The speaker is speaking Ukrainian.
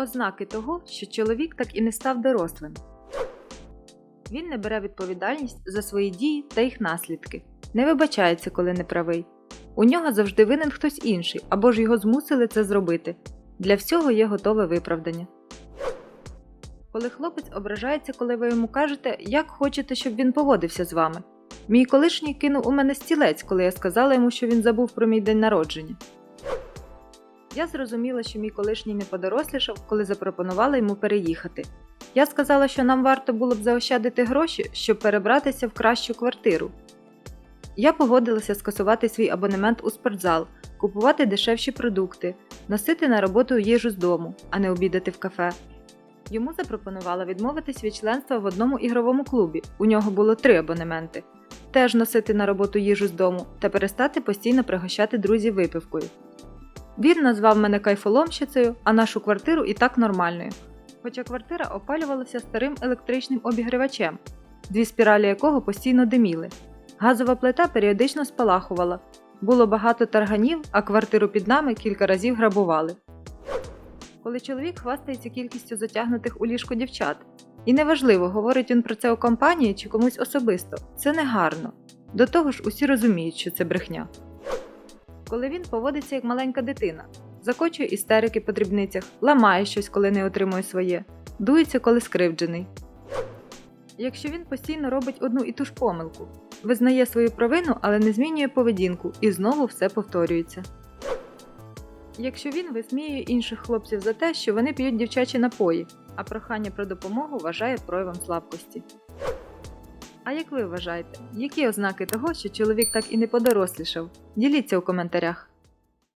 Ознаки того, що чоловік так і не став дорослим. Він не бере відповідальність за свої дії та їх наслідки, не вибачається, коли не правий. У нього завжди винен хтось інший або ж його змусили це зробити. Для всього є готове виправдання. Коли хлопець ображається, коли ви йому кажете, як хочете, щоб він поводився з вами. Мій колишній кинув у мене стілець, коли я сказала йому, що він забув про мій день народження. Я зрозуміла, що мій колишній не подорослішав, коли запропонувала йому переїхати. Я сказала, що нам варто було б заощадити гроші, щоб перебратися в кращу квартиру. Я погодилася скасувати свій абонемент у спортзал, купувати дешевші продукти, носити на роботу їжу з дому, а не обідати в кафе. Йому запропонувала відмовитись від членства в одному ігровому клубі. У нього було три абонементи. Теж носити на роботу їжу з дому та перестати постійно пригощати друзів випивкою. Він назвав мене кайфоломщицею, а нашу квартиру і так нормальною. Хоча квартира опалювалася старим електричним обігрівачем, дві спіралі якого постійно диміли. Газова плита періодично спалахувала. Було багато тарганів, а квартиру під нами кілька разів грабували. Коли чоловік хвастається кількістю затягнутих у ліжко дівчат, і неважливо, говорить він про це у компанії чи комусь особисто, це негарно. До того ж, усі розуміють, що це брехня. Коли він поводиться як маленька дитина, закочує істерики по дрібницях, ламає щось, коли не отримує своє, дується, коли скривджений. Якщо він постійно робить одну і ту ж помилку, визнає свою провину, але не змінює поведінку, і знову все повторюється. Якщо він висміює інших хлопців за те, що вони п'ють дівчачі напої, а прохання про допомогу вважає проявом слабкості. А як ви вважаєте, які ознаки того, що чоловік так і не подорослішав? Діліться у коментарях.